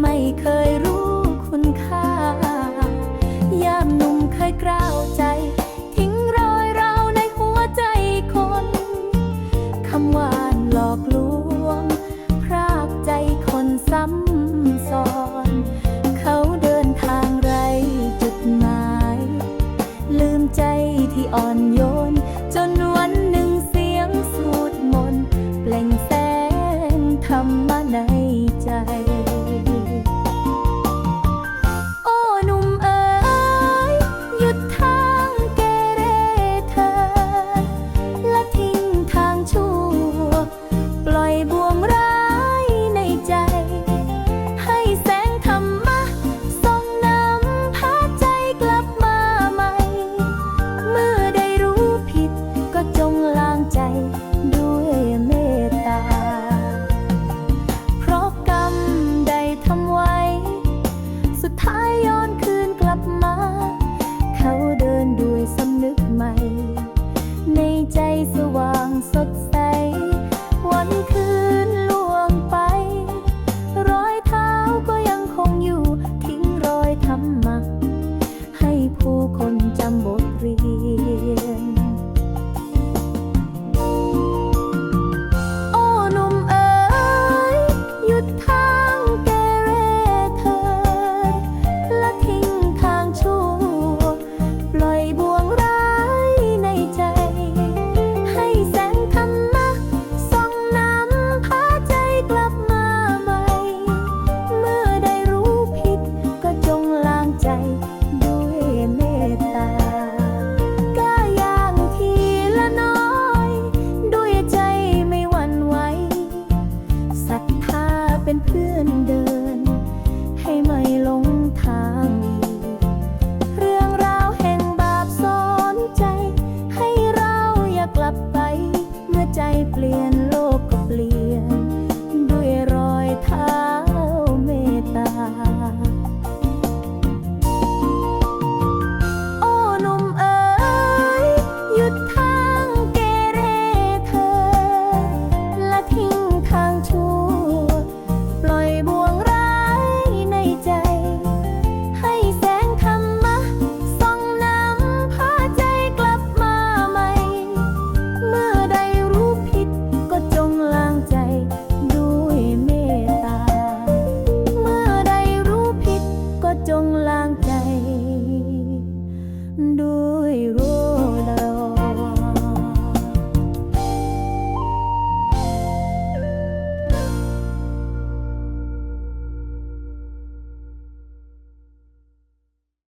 ไม่เคยรู้คุณค่ายามหนุ่มเคยกล้าวใจ ทิ้งรอยเราในหัวใจคน คำหวานหลอกลวง พรากใจคนซ้ำซ้อน เขาเดินทางไรจุดหมาย ลืมใจที่อ่อนโยน จนวันหนึ่งเสียงสูดมนเปล่งแสงธรรมะใน clean. Cairo.